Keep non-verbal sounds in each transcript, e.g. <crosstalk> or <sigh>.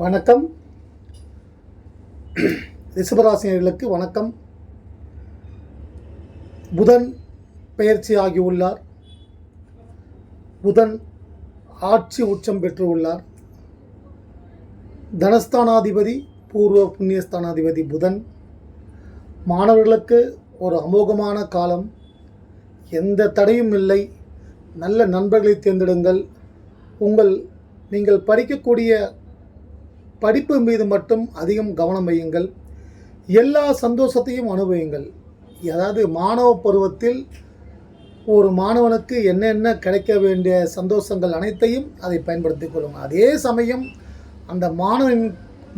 வணக்கம். ரிஷபராசினியர்களுக்கு வணக்கம். புதன் பெயர்ச்சி ஆகியுள்ளார். புதன் ஆட்சி உச்சம் பெற்று உள்ளார் தனஸ்தானாதிபதி பூர்வ புண்ணியஸ்தானாதிபதி புதன். மாணவர்களுக்கு ஒரு அமோகமான காலம். எந்த தடையும் இல்லை. நல்ல நண்பர்களை தேர்ந்தெடுங்கள். உங்கள் நீங்கள் படிக்கக்கூடிய படிப்பு மீது மட்டும் அதிகம் கவனம் வையுங்கள். எல்லா சந்தோஷத்தையும் அனுபவியுங்கள். அதாவது மாணவ பருவத்தில் ஒரு மாணவனுக்கு என்னென்ன கிடைக்க வேண்டிய சந்தோஷங்கள் அனைத்தையும் அதை பயன்படுத்திக் கொள்ளுங்கள். அதே சமயம் அந்த மாணவன்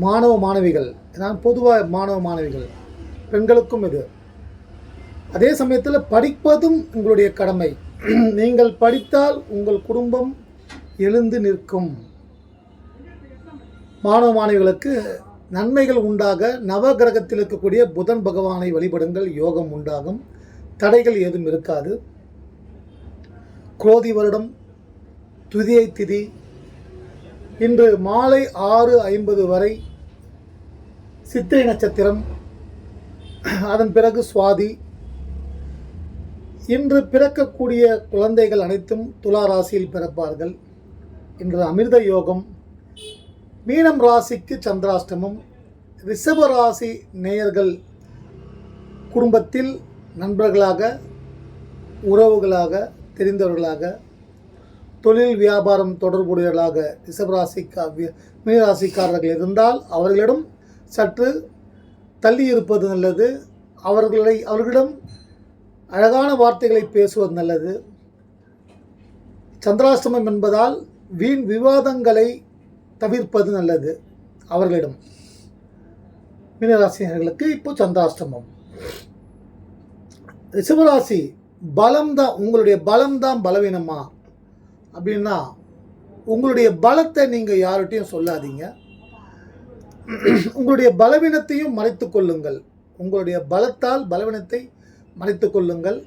மாணவ மாணவிகள் நான் பொதுவாக மாணவ மாணவிகள் பெண்களுக்கும் இது. அதே சமயத்தில் படிப்பதும் உங்களுடைய கடமை. நீங்கள் படித்தால் உங்கள் குடும்பம் எழுந்து நிற்கும். மாணவ மாணவிகளுக்கு நன்மைகள் உண்டாக நவ கிரகத்தில் இருக்கக்கூடிய புதன் பகவானை வழிபடுங்கள் யோகம் உண்டாகும். தடைகள் ஏதும் இருக்காது. குரோதி வருடம் துதியை திதி. இன்று மாலை ஆறு ஐம்பது வரை சித்திரை நட்சத்திரம் அதன் பிறகு சுவாதி. இன்று பிறக்கக்கூடிய குழந்தைகள் அனைத்தும் துலா ராசியில் பிறப்பார்கள். இன்று அமிர்த யோகம் மீனம் ராசிக்கு சந்திராஷ்டமம். ரிஷப ராசி நேயர்கள் குடும்பத்தில் நண்பர்களாக உறவுகளாக தெரிந்தவர்களாக தொழில் வியாபாரம் தொடர்புடையவர்களாக ரிஷபராசிக்கா மீனராசிக்காரர்கள் இருந்தால் அவர்களிடம் சற்று தள்ளி இருப்பது நல்லது. அவர்களை அவர்களிடம் அழகான வார்த்தைகளை பேசுவது நல்லது. சந்திராஷ்டமம் என்பதால் வீண் விவாதங்களை தவிர்ப்பது நல்லது. அவர்களிடம். மீனராசினர்களுக்கு இப்போ சந்திராஷ்டமம். ரிஷபராசி பலம்தான் உங்களுடைய பலம்தான் பலவீனமா? அப்படின்னா உங்களுடைய பலத்தை நீங்கள் யார்கிட்டையும் சொல்லாதீங்க. உங்களுடைய பலவீனத்தையும் மறைத்து கொள்ளுங்கள். உங்களுடைய பலத்தால் பலவீனத்தை மறைத்து கொள்ளுங்கள்.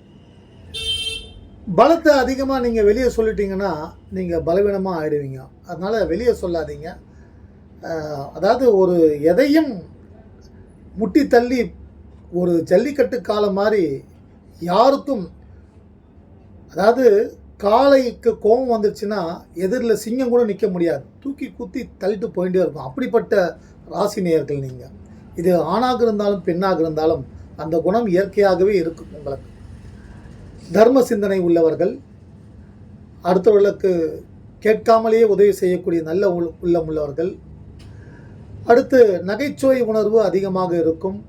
பலத்தை அதிகமாக நீங்கள் வெளியே சொல்லிட்டீங்கன்னா நீங்கள் பலவீனமாக ஆயிடுவீங்க. அதனால் வெளியே சொல்லாதீங்க. அதாவது ஒரு எதையும் முட்டி தள்ளி ஒரு ஜல்லிக்கட்டு காலம் மாதிரி யாருக்கும் அதாவது காளைக்கு கோபம் வந்துருச்சுன்னா எதிரில் சிங்கம் கூட நிற்க முடியாது. தூக்கி குத்தி தள்ளிட்டு போயிட்டே இருக்கும். அப்படிப்பட்ட ராசி நேயர்கள் நீங்கள் இது ஆணாக இருந்தாலும் பெண்ணாக இருந்தாலும் அந்த குணம் இயற்கையாகவே இருக்கும் உங்களுக்கு. தர்ம சிந்தனை உள்ளவர்கள் அடுத்தவர்களுக்கு கேட்காமலேயே உதவி செய்யக்கூடிய நல்ல உள்ளம் உள்ளவர்கள் அடுத்து நகைச்சுவை உணர்வு அதிகமாக இருக்கும்.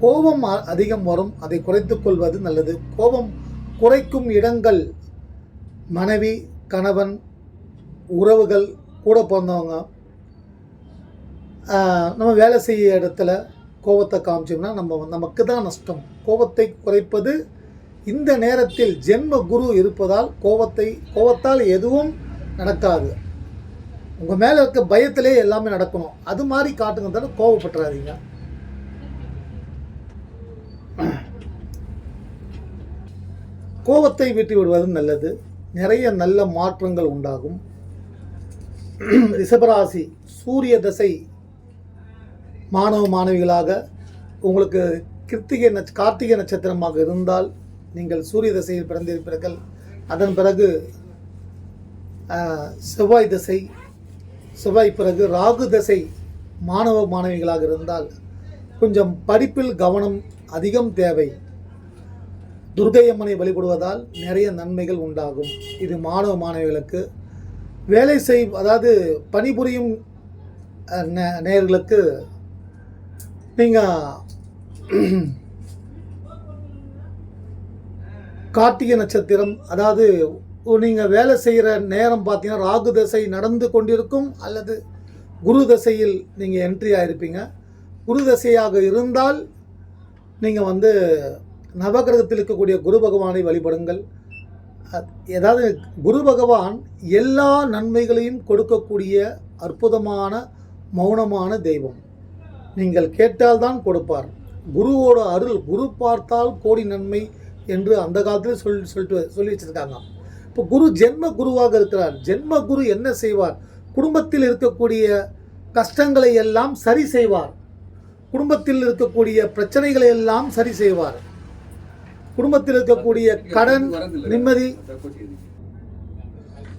கோபம் அ- அதிகம் வரும். அதை குறைத்து கொள்வது நல்லது. கோபம் குறைக்கும் இடங்கள் மனைவி கணவன் உறவுகள் கூட பிறந்தவங்க நம்ம வேலை செய்ய இடத்துல கோபத்தை காமிச்சோம்னா நம்ம நமக்கு தான் நஷ்டம். கோபத்தை குறைப்பது இந்த நேரத்தில் ஜென்ம குரு இருப்பதால் கோபத்தை கோபத்தால் எதுவும் நடக்காது. உங்கள் மேலே இருக்க பயத்திலே எல்லாமே நடக்கணும். அது மாதிரி காட்டுங்க தானே கோபப்பட்டுறாதீங்க. கோபத்தை விட்டு விடுவது நல்லது. நிறைய நல்ல மாற்றங்கள் உண்டாகும். ரிஷபராசி சூரிய தசை மாணவ மாணவிகளாக உங்களுக்கு கிருத்திகை நட்ச கார்த்திகை நட்சத்திரமாக இருந்தால் நீங்கள் சூரிய திசையில் பிறந்திருப்பீர்கள். அதன் பிறகு செவ்வாய் தசை செவ்வாய் பிறகு ராகு தசை மாணவ மாணவிகளாக இருந்தால் கொஞ்சம் படிப்பில் கவனம் அதிகம் தேவை. துர்கையம்மனை வழிபடுவதால் நிறைய நன்மைகள் உண்டாகும். இது மாணவ மாணவிகளுக்கு வேலை செய் அதாவது பணிபுரியும் நேர்களுக்கு நே- நேயர்களுக்கு நீங்கள் கார்த்திகை நட்சத்திரம் அதாவது நீங்கள் வேலை செய்கிற நேரம் பார்த்தீங்கன்னா ராகு தசை நடந்து கொண்டிருக்கும் அல்லது குரு தசையில் நீங்கள் என்ட்ரி ஆகிருப்பீங்க குரு தசையாக இருந்தால் நீங்கள் வந்து நவகிரகத்தில் இருக்கக்கூடிய குரு பகவானை வழிபடுங்கள். ஏதாவது குரு பகவான் எல்லா நன்மைகளையும் கொடுக்கக்கூடிய அற்புதமான மௌனமான தெய்வம். நீங்கள் கேட்டால்தான் கொடுப்பார். குருவோட அருள் குரு பார்த்தால் கோடி நன்மை என்று அந்த காலத்தில் சொல் சொல்லிட்டு சொல்லி வச்சுருக்காங்க. இப்போ குரு ஜென்ம குருவாக இருக்கிறார். ஜென்ம குரு என்ன செய்வார்? குடும்பத்தில் இருக்கக்கூடிய கஷ்டங்களை எல்லாம் சரி செய்வார். குடும்பத்தில் இருக்கக்கூடிய பிரச்சனைகளை எல்லாம் சரி செய்வார். குடும்பத்தில் இருக்கக்கூடிய கடன் நிம்மதி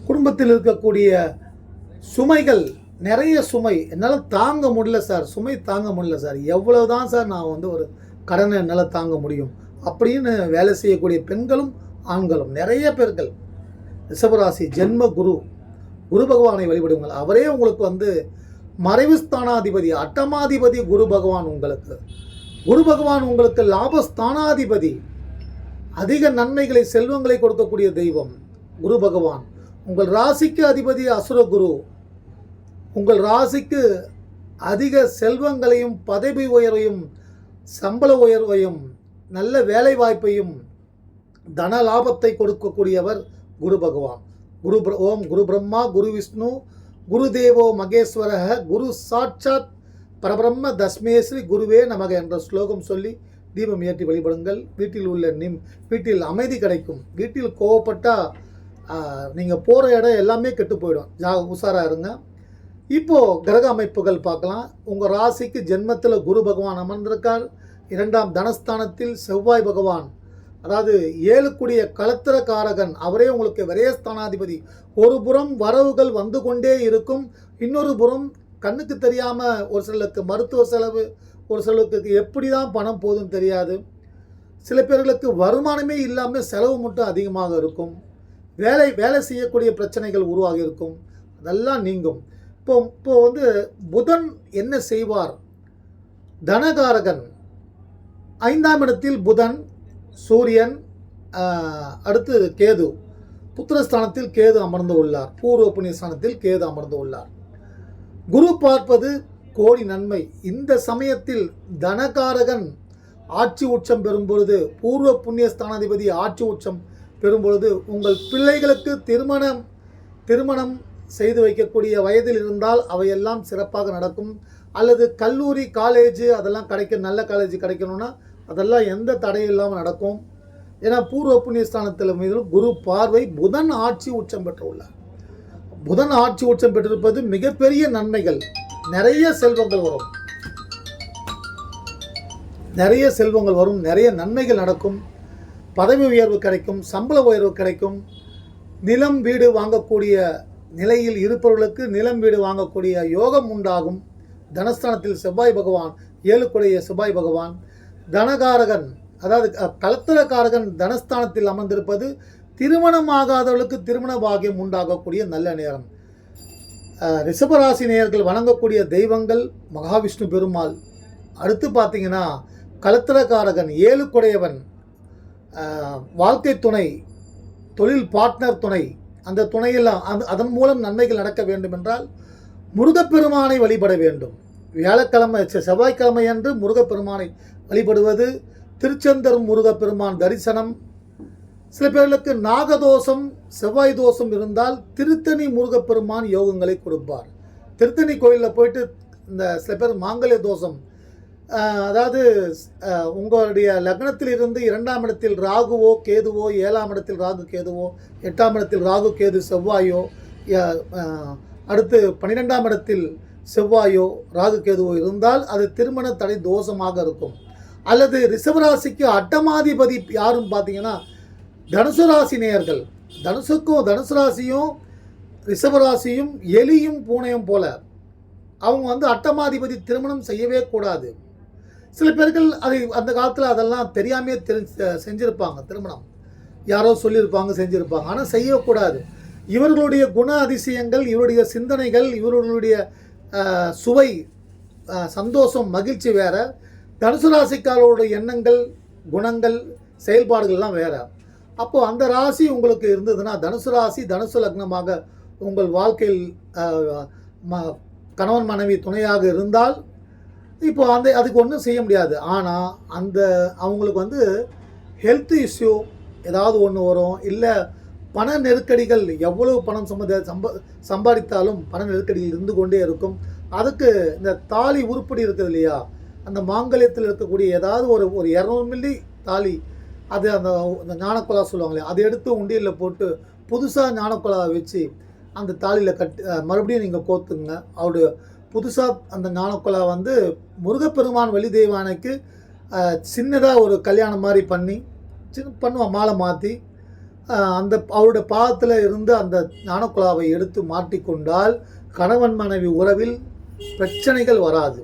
குடும்பத்தில் இருக்கக்கூடிய சுமைகள் நிறைய சுமை. என்னால் தாங்க முடியல சார். சுமை தாங்க முடியல சார். எவ்வளவு தான் சார் நான் வந்து ஒரு கடனை என்னால் தாங்க முடியும். அப்படின்னு வேலை செய்யக்கூடிய பெண்களும் ஆண்களும் நிறைய பேர்கள். ரிஷபராசி ஜென்ம குரு. குரு பகவானை வழிபடுங்கள். அவரே உங்களுக்கு வந்து மறைவு ஸ்தானாதிபதி அட்டமாதிபதி குரு பகவான் உங்களுக்கு. குரு பகவான் உங்களுக்கு லாபஸ்தானாதிபதி. அதிக நன்மைகளை செல்வங்களை கொடுக்கக்கூடிய தெய்வம் குரு பகவான். உங்கள் ராசிக்கு அதிபதி அசுர குரு. உங்கள் ராசிக்கு அதிக செல்வங்களையும் பதவி உயர்வையும் சம்பள உயர்வையும் நல்ல வேலை வாய்ப்பையும் தன லாபத்தை கொடுக்கக்கூடியவர் குரு பகவான். குரு ஓம் குரு பிரம்மா குரு விஷ்ணு குரு தேவோ மகேஸ்வரக குரு சாட்சாத் பரபிரம்ம தஸ்மேஸ்ரீ குருவே நமக என்ற ஸ்லோகம் சொல்லி தீபம் ஏற்றி வழிபடுங்கள். வீட்டில் உள்ள நிம் வீட்டில் அமைதி கிடைக்கும். வீட்டில் கோவப்பட்டால் நீங்கள் போகிற இடம் எல்லாமே கெட்டு போயிடும். ஜா உஷாராக இருங்க. இப்போது கிரக அமைப்புகள் பார்க்கலாம். உங்கள் ராசிக்கு ஜென்மத்தில் குரு பகவான் அமர்ந்திருக்கார். இரண்டாம் தனஸ்தானத்தில் செவ்வாய் பகவான் அதாவது ஏழுக்குடிய களத்திர காரகன் அவரே உங்களுக்கு விரயஸ்தானாதிபதி. ஒரு புறம் வரவுகள் வந்து கொண்டே இருக்கும் இன்னொரு புறம் கண்ணுக்கு தெரியாமல் ஒரு சிலருக்கு மருத்துவ செலவு ஒரு சிலருக்கு எப்படி தான் பணம் போதும் தெரியாது. சில பேர்களுக்கு வருமானமே இல்லாமல் செலவு மட்டும் அதிகமாக இருக்கும். வேலை வேலை செய்யக்கூடிய பிரச்சனைகள் உருவாகி இருக்கும். அதெல்லாம் நீங்கும். இப்போ இப்போ வந்து புதன் என்ன செய்வார்? தனகாரகன். ஐந்தாம் இடத்தில் புதன் சூரியன் அடுத்து கேது. புத்திரஸ்தானத்தில் கேது அமர்ந்து உள்ளார். பூர்வ புண்ணியஸ்தானத்தில் கேது அமர்ந்து உள்ளார். குரு பார்ப்பது கோடி நன்மை. இந்த சமயத்தில் தனகாரகன் ஆட்சி உச்சம் பெறும் பொழுது பூர்வ புண்ணியஸ்தானாதிபதி ஆட்சி உச்சம் பெறும் பொழுது உங்கள் பிள்ளைகளுக்கு திருமணம் திருமணம் செய்து வைக்கக்கூடிய வயதில் இருந்தால் அவையெல்லாம் சிறப்பாக நடக்கும். அல்லது கல்லூரி காலேஜ் அதெல்லாம் கிடைக்க நல்ல காலேஜ் கிடைக்கணும்னா அதெல்லாம் எந்த தடையும் இல்லாமல் நடக்கும். ஏன்னா பூர்வ புண்ணியஸ்தானத்தில் மீது குரு பார்வை புதன் ஆட்சி உச்சம் பெற்றுள்ளார். புதன் ஆட்சி உச்சம் பெற்றிருப்பது மிகப்பெரிய நன்மைகள். நிறைய செல்வங்கள் வரும். நிறைய செல்வங்கள் வரும். நிறைய நன்மைகள் நடக்கும். பதவி உயர்வு கிடைக்கும். சம்பள உயர்வு கிடைக்கும். நிலம் வீடு வாங்கக்கூடிய நிலையில் இருப்பவர்களுக்கு நிலம் வீடு வாங்கக்கூடிய யோகம் உண்டாகும். தனஸ்தானத்தில் செவ்வாய் பகவான் ஏழுக்குடைய செவ்வாய் பகவான் தனகாரகன் அதாவது கலத்திரக்காரகன் தனஸ்தானத்தில் அமர்ந்திருப்பது திருமணமாகாதவர்களுக்கு திருமண பாகியம் உண்டாகக்கூடிய நல்ல நேரம். ரிஷபராசினியர்கள் ரிஷபராசி நேயர்கள் வணங்கக்கூடிய தெய்வங்கள் மகாவிஷ்ணு பெருமாள். அடுத்து பார்த்தீங்கன்னா கலத்திரக்காரகன் ஏழுக்குடையவன் வாழ்க்கை துணை தொழில் பார்ட்னர் துணை அந்த துணையெல்லாம் அந் அதன் மூலம் நன்மைகள் நடக்க வேண்டும் என்றால் முருகப்பெருமானை வழிபட வேண்டும். வியாழக்கிழமை செ- செவ்வாய்க்கிழமை அன்று முருகப்பெருமானை வழிபடுவது திருச்செந்தர் முருகப்பெருமான் தரிசனம். சில பேர்களுக்கு நாகதோஷம் செவ்வாய் தோஷம் இருந்தால் திருத்தணி முருகப்பெருமான் யோகங்களை கொடுப்பார். திருத்தணி கோயிலில் போயிட்டு இந்த சில பேர் மாங்கல்ய தோஷம் அதாவது உங்களுடைய லக்னத்தில் இருந்து இரண்டாம் இடத்தில் ராகுவோ கேதுவோ ஏழாம் இடத்தில் ராகு கேதுவோ எட்டாம் இடத்தில் ராகு கேது செவ்வாயோ அடுத்து பன்னிரெண்டாம் இடத்தில் செவ்வாயோ ராகுகேதுவோ இருந்தால் அது திருமண தடை தோஷமாக இருக்கும். அல்லது ரிஷபராசிக்கு அட்டமாதிபதி யாரும் பார்த்தீங்கன்னா தனுசு ராசி நேயர்கள். தனுசுக்கும் தனுசு ராசியும் ரிஷபராசியும் எலியும் பூனையும் போல அவங்க வந்து அட்டமாதிபதி திருமணம் செய்யவே கூடாது. சில பேர்கள் அதை அந்த காலத்தில் அதெல்லாம் தெரியாமே தெரிஞ்சு செஞ்சுருப்பாங்க திருமணம். யாரோ சொல்லியிருப்பாங்க செஞ்சுருப்பாங்க. ஆனால் செய்யக்கூடாது. இவர்களுடைய குண அதிசயங்கள் இவருடைய சிந்தனைகள் இவர்களுடைய சுவை சந்தோஷம் மகிழ்ச்சி வேற. தனுசு ராசிக்காரோட எண்ணங்கள் குணங்கள் செயல்பாடுகள்லாம் வேறு. அப்போது அந்த ராசி உங்களுக்கு இருந்ததுன்னா தனுசு ராசி தனுசு லக்னமாக உங்கள் வாழ்க்கையில் ம- கணவன் மனைவி துணையாக இருந்தால் இப்போ அந்த அதுக்கு ஒன்றும் செய்ய முடியாது. ஆனால் அந்த அவங்களுக்கு வந்து ஹெல்த் இஷ்யூ ஏதாவது ஒன்று வரும். இல்லை பண நெருக்கடிகள் எவ்வளவு பணம் சம்பந்த சம்ப சம்பாதித்தாலும் பண நெருக்கடிகள் இருந்து கொண்டே இருக்கும். அதுக்கு இந்த தாலி உருப்படி இருக்குது இல்லையா? அந்த மாங்கல்யத்தில் இருக்கக்கூடிய ஏதாவது ஒரு ஒரு இரநூறு மில்லி தாலி அது அந்த அந்த ஞானக்குலா சொல்லுவாங்களே அதை எடுத்து உண்டியலில் போட்டு புதுசாக ஞானக்குலா வச்சு அந்த தாலியில் கட்டி மறுபடியும் நீங்கள் கோத்துங்க. அவருடைய புதுசாக அந்த ஞானக்குலா வந்து முருகப்பெருமான் வழி தெய்வானைக்கு சின்னதாக ஒரு கல்யாணம் மாதிரி பண்ணி சின்ன பண்ணுவான் மாலை மாற்றி அந்த அவருடைய பாதத்தில் இருந்து அந்த ஞானக்குழாவை எடுத்து மாட்டிக்கொண்டால் கணவன் மனைவி உறவில் பிரச்சனைகள் வராது.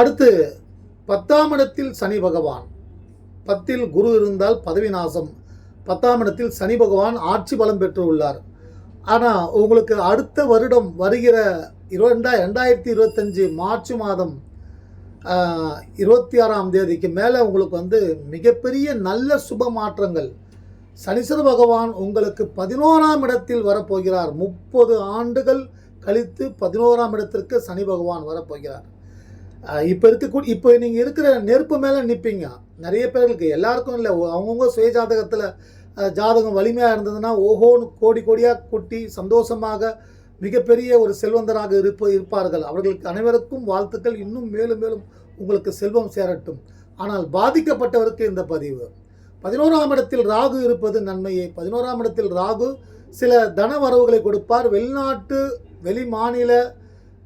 அடுத்து பத்தாம் இடத்தில் சனி பகவான். பத்தில் குரு இருந்தால் பதவி நாசம் பத்தாம் இடத்தில் சனி பகவான் ஆட்சி பலம் பெற்றுள்ளார். ஆனால் உங்களுக்கு அடுத்த வருடம் வருகிற இரண்டா ரெண்டாயிரத்தி இருபத்தஞ்சு மார்ச் மாதம் இருபத்தி ஆறாம் தேதிக்கு மேலே உங்களுக்கு வந்து மிகப்பெரிய நல்ல சுப மாற்றங்கள். சனீஸ்வர பகவான் உங்களுக்கு பதினோராம் இடத்தில் வரப்போகிறார். முப்பது ஆண்டுகள் கழித்து பதினோராம் இடத்திற்கு சனி பகவான் வரப்போகிறார். இப்போ இருக்கக்கூடிய இப்போ நீங்கள் இருக்கிற நெருப்பு மேலே நிற்பீங்க நிறைய பேர்களுக்கு எல்லாருக்கும் இல்லை. அவங்கவுங்க சுய ஜாதகத்தில் ஜாதகம் வலிமையாக இருந்ததுன்னா ஓஹோன்னு கோடி கோடியாக கொட்டி சந்தோஷமாக மிகப்பெரிய ஒரு செல்வந்தராக இருப்ப இருப்பார்கள். அவர்களுக்கு அனைவருக்கும் வாழ்த்துக்கள். இன்னும் மேலும் மேலும் உங்களுக்கு செல்வம் சேரட்டும். ஆனால் பாதிக்கப்பட்டவருக்கு இந்த பதிவு. பதினோராம் இடத்தில் ராகு இருப்பது நன்மையே. பதினோராம் இடத்தில் ராகு சில தன வரவுகளை கொடுப்பார். வெளிநாட்டு வெளி மாநில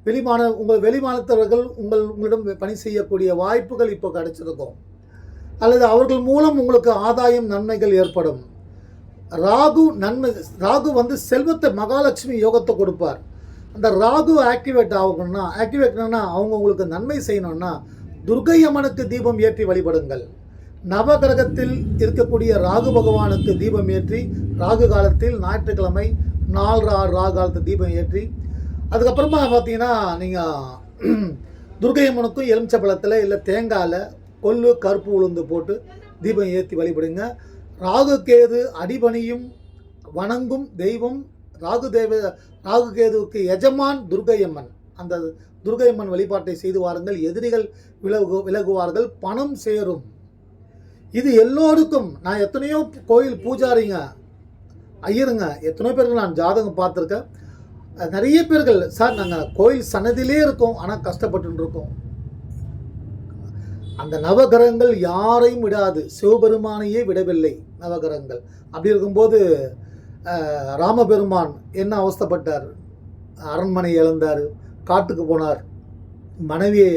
வெளிமான உங்கள் வெளிமாநிலத்தவர்கள் உங்கள் உங்களிடம் பணி செய்யக்கூடிய வாய்ப்புகள் இப்போ கிடைச்சிருக்கும். அல்லது அவர்கள் மூலம் உங்களுக்கு ஆதாயம் நன்மைகள் ஏற்படும். ராகு நன்மை ராகு வந்து செல்வத்தை மகாலட்சுமி யோகத்தை கொடுப்பார். அந்த ராகு ஆக்டிவேட் ஆகணும்னா ஆக்டிவேட்னா அவங்க உங்களுக்கு நன்மை செய்யணும்னா துர்க்கை அம்மனுக்கு தீபம் ஏற்றி வழிபடுங்கள். நவகிரகத்தில் இருக்கக்கூடிய ராகு பகவானுக்கு தீபம் ஏற்றி ராகு காலத்தில் ஞாயிற்றுக்கிழமை நாலு ஆறு ராகு காலத்து தீபம் ஏற்றி அதுக்கப்புறமா பார்த்தீங்கன்னா நீங்கள் <clears throat> துர்க்கை அம்மனுக்கும் எலுமிச்சப்பழத்தில் இல்லை தேங்காயில் கொள்ளு கருப்பு உளுந்து போட்டு தீபம் ஏற்றி வழிபடுங்க. ராகுகேது அடிபணியும் வணங்கும் தெய்வம் ராகு தேவ ராகுகேதுவுக்கு எஜமான் துர்கையம்மன். அந்த துர்கையம்மன் வழிபாட்டை செய்து வாருங்கள். எதிரிகள் விலகு விலகுவார்கள். பணம் சேரும். இது எல்லோருக்கும் நான் எத்தனையோ கோயில் பூஜாரிங்க ஐயருங்க எத்தனையோ பேருக்கு நான் ஜாதகம் பார்த்துருக்கேன். நிறைய பேர்கள் சார் நாங்கள் கோயில் சன்னதியிலே இருக்கோம். ஆனால் கஷ்டப்பட்டு இருக்கோம். அந்த நவகிரகங்கள் யாரையும் விடாது. சிவபெருமானையே விடவில்லை. நவகிரகங்கள். அப்படி இருக்கும்போது ராமபெருமான் என்ன அவஸ்தைப்பட்டார்? அரண்மனை இழந்தார் காட்டுக்கு போனார் மனைவியை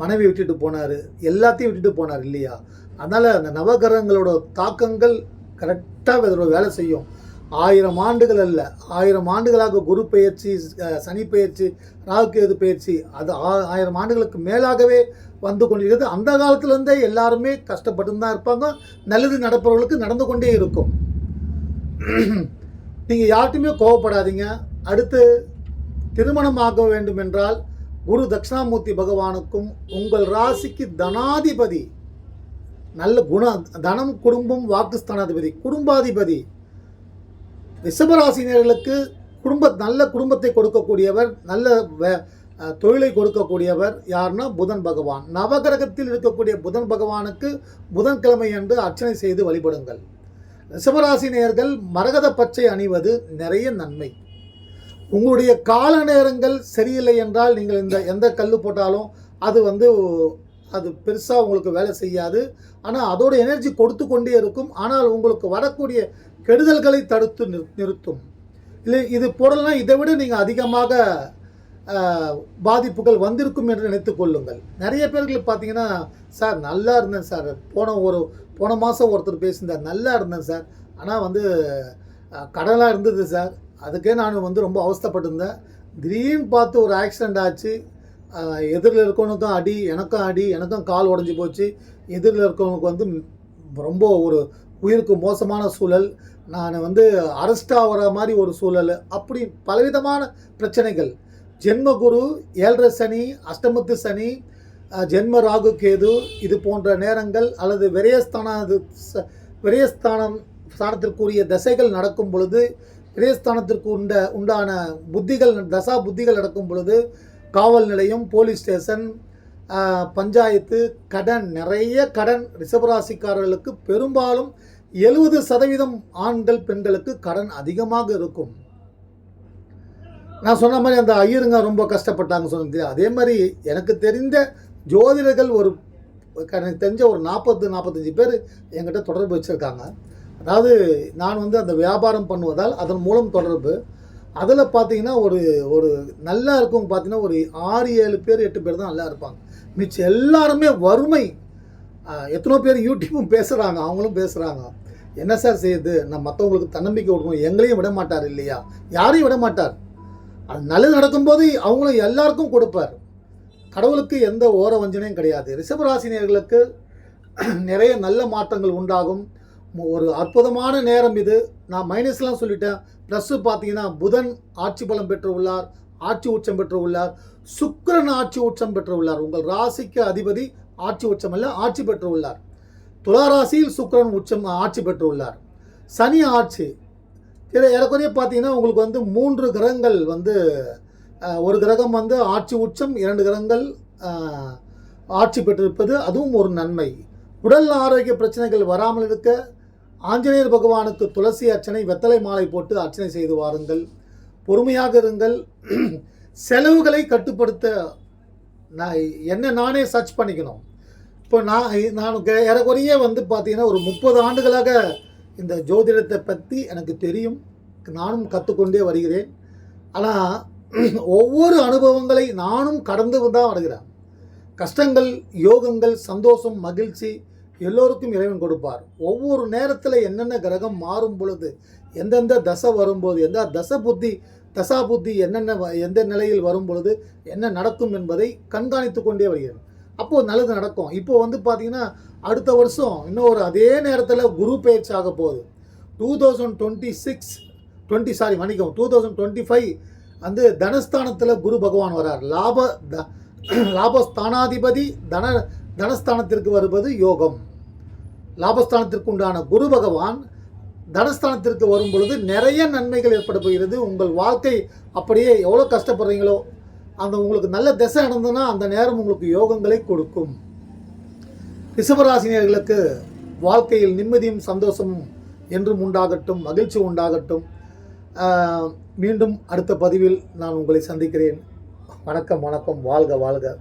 மனைவி விட்டுட்டு போனார் எல்லாத்தையும் விட்டுட்டு போனார் இல்லையா? அதனால் அந்த நவகிரகங்களோட தாக்கங்கள் கரெக்டாக அதோட வேலை செய்யும். ஆயிரம் ஆண்டுகள் அல்ல. ஆயிரம் ஆண்டுகளாக குரு பயிற்சி சனி பயிற்சி ராகுகேது பயிற்சி அது ஆ- ஆயிரம் ஆண்டுகளுக்கு மேலாகவே வந்து கொண்டிருக்கிறது. அந்த காலத்துலேருந்தே எல்லாருமே கஷ்டப்பட்டு தான் இருப்பாங்க. நல்லது நடப்பவர்களுக்கு நடந்து கொண்டே இருக்கும். <clears throat> நீங்கள் யார்கிட்டையுமே கோவப்படாதீங்க. அடுத்து திருமணம் ஆக வேண்டும் என்றால் குரு தட்சிணாமூர்த்தி பகவானுக்கும் உங்கள் ராசிக்கு தனாதிபதி நல்ல குண தனம் குடும்பம் வாக்குஸ்தானாதிபதி குடும்பாதிபதி ரிஷபராசினியர்களுக்கு குடும்ப நல்ல குடும்பத்தை கொடுக்கக்கூடியவர் நல்ல வே- தொழிலை கொடுக்கக்கூடியவர் யாருன்னா புதன் பகவான். நவகிரகத்தில் இருக்கக்கூடிய புதன் பகவானுக்கு புதன்கிழமை அன்று அர்ச்சனை செய்து வழிபடுங்கள். ரிஷபராசினியர்கள் மரகத பச்சை அணிவது நிறைய நன்மை. உங்களுடைய கால நேரங்கள் சரியில்லை என்றால் நீங்கள் இந்த எந்த கல் போட்டாலும் அது வந்து அது பெருசாக உங்களுக்கு வேலை செய்யாது. ஆனால் அதோட எனர்ஜி கொடுத்து கொண்டே இருக்கும். ஆனால் உங்களுக்கு வரக்கூடிய கெடுதல்களை தடுத்து நிறு நிறுத்தும். இல்லை இது பொருள்னால் இதை விட நீங்கள் அதிகமாக பாதிப்புகள் வந்திருக்கும் என்று நினைத்து கொள்ளுங்கள். நிறைய பேர்கள் பார்த்தீங்கன்னா சார் நல்லா இருந்தேன் சார். போன ஒரு போன மாதம் ஒருத்தர் பேசியிருந்தார். நல்லா இருந்தேன் சார். ஆனால் வந்து கடலாக இருந்தது சார். அதுக்கே நான் வந்து ரொம்ப அவஸ்தைப்பட்டிருந்தேன். திடீர்னு பார்த்து ஒரு ஆக்சிடெண்ட் ஆச்சு. எதிரில் இருக்கவனுக்கும் அடி எனக்கும் அடி எனக்கும் கால் உடஞ்சி போச்சு. எதிரில் இருக்கவனுக்கு வந்து ரொம்ப ஒரு உயிருக்கு மோசமான சூழல். நான் வந்து அரெஸ்ட் ஆகிற மாதிரி ஒரு சூழல். அப்படி பலவிதமான பிரச்சனைகள். ஜென்மகுரு ஏழரை சனி அஷ்டமத்து சனி ஜென்ம ராகு கேது இது போன்ற நேரங்கள் அல்லது விரயஸ்தான விரயஸ்தானம் ஸ்தானத்திற்குரிய தசைகள் நடக்கும் பொழுது விரயஸ்தானத்திற்கு உண்ட உண்டான புத்திகள் தசா புத்திகள் நடக்கும் பொழுது காவல் நிலையம் போலீஸ் ஸ்டேஷன் பஞ்சாயத்து கடன் நிறைய கடன் ரிஷபராசிக்காரர்களுக்கு பெரும்பாலும் எழுபது சதவீதம் ஆண்கள் பெண்களுக்கு கடன் அதிகமாக இருக்கும். நான் சொன்ன மாதிரி அந்த ஐயருங்க ரொம்ப கஷ்டப்பட்டாங்க சொன்னது அதே மாதிரி எனக்கு தெரிந்த ஜோதிடர்கள் ஒரு எனக்கு தெரிஞ்ச ஒரு நாற்பது நாற்பத்தஞ்சு பேர் என்கிட்ட தொடர்பு வச்சுருக்காங்க. அதாவது நான் வந்து அந்த வியாபாரம் பண்ணுவதால் அதன் மூலம் தொடர்பு. அதில் பார்த்தீங்கன்னா ஒரு ஒரு நல்லா இருக்கும் பார்த்தீங்கன்னா ஒரு ஆறு ஏழு பேர் எட்டு பேர் தான் நல்லா இருப்பாங்க. மிச்சம் எல்லாருமே வறுமை. எத்தனோ பேர் யூடியூப்பும் பேசுகிறாங்க அவங்களும் பேசுகிறாங்க என்ன சார் செய்யுது? நான் மற்றவங்களுக்கு தன்னம்பிக்கை கொடுக்கணும். எங்களையும் விட மாட்டார் இல்லையா? யாரையும் விட மாட்டார். அது நல்லது நடக்கும்போது அவங்களும் எல்லாருக்கும் கொடுப்பார். கடவுளுக்கு எந்த ஓர வஞ்சனையும் கிடையாது. ரிஷபராசினியர்களுக்கு <clears throat> நிறைய நல்ல மாற்றங்கள் உண்டாகும். ஒரு அற்புதமான நேரம் இது. நான் மைனஸ்லாம் சொல்லிட்டேன். ப்ளஸ்ஸு பார்த்தீங்கன்னா புதன் ஆட்சி பலம் பெற்று உள்ளார் ஆட்சி உச்சம் பெற்று உள்ளார் சுக்கரன் ஆட்சி உச்சம் பெற்று உள்ளார் உங்கள் ராசிக்கு அதிபதி ஆட்சி உச்சம் அல்ல ஆட்சி பெற்று உள்ளார் துலா ராசியில் சுக்கிரன் உச்சம் ஆட்சி பெற்று உள்ளார் சனி ஆட்சி. இதில் ஏறக்குறைய பார்த்தீங்கன்னா உங்களுக்கு வந்து மூன்று கிரகங்கள் வந்து ஒரு கிரகம் வந்து ஆட்சி உச்சம் இரண்டு கிரகங்கள் ஆட்சி பெற்றிருப்பது அதுவும் ஒரு நன்மை. உடல் ஆரோக்கிய பிரச்சனைகள் வராமல் இருக்க ஆஞ்சநேயர் பகவானுக்கு துளசி அர்ச்சனை வெத்தலை மாலை போட்டு அர்ச்சனை செய்து வாருங்கள். பொறுமையாக இருங்கள். செலவுகளை கட்டுப்படுத்த நான் என்ன நானே சர்ச் பண்ணிக்கணும். இப்போ நான் நான் ஏறக்குறைய வந்து பார்த்தீங்கன்னா ஒரு முப்பது ஆண்டுகளாக இந்த ஜோதிடத்தை பற்றி எனக்கு தெரியும். நானும் கற்றுக்கொண்டே வருகிறேன். ஆனால் ஒவ்வொரு அனுபவங்களை நானும் கடந்து தான் வருகிறேன். கஷ்டங்கள் யோகங்கள் சந்தோஷம் மகிழ்ச்சி எல்லோருக்கும் இறைவன் கொடுப்பார். ஒவ்வொரு நேரத்தில் என்னென்ன கிரகம் மாறும் பொழுது எந்தெந்த தசை வரும்போது எந்த தசை புத்தி தசா புத்தி என்னென்ன வ- எந்த நிலையில் வரும் பொழுது என்ன நடக்கும் என்பதை கண்காணித்து கொண்டே வருகிறது. அப்போது நல்லது நடக்கும். இப்போ வந்து பார்த்தீங்கன்னா அடுத்த வருஷம் இன்னும் ஒரு அதே நேரத்தில் குரு பயிற்சி ஆக போகுது. Two thousand twenty six twenty sorry மன்னிக்கவும் டூ தௌசண்ட் டுவெண்ட்டி ஃபைவ் வந்து தனஸ்தானத்தில் குரு பகவான் வரார். லாப த லாபஸ்தானாதிபதி தன தனஸ்தானத்திற்கு வருவது யோகம். லாபஸ்தானத்திற்கு உண்டான குரு பகவான் தனஸ்தானத்திற்கு வரும் பொழுது நிறைய நன்மைகள் ஏற்பட போகிறது. உங்கள் வாழ்க்கை அப்படியே எவ்வளோ கஷ்டப்படுறீங்களோ அந்த உங்களுக்கு நல்ல திசை நடந்ததுன்னா அந்த நேரம் உங்களுக்கு யோகங்களை கொடுக்கும். ரிஷபராசினியர்களுக்கு வாழ்க்கையில் நிம்மதியும் சந்தோஷமும் என்றும் உண்டாகட்டும் மகிழ்ச்சி உண்டாகட்டும். மீண்டும் அடுத்த பதிவில் நான் உங்களை சந்திக்கிறேன். வணக்கம் வணக்கம். வாழ்க வாழ்க.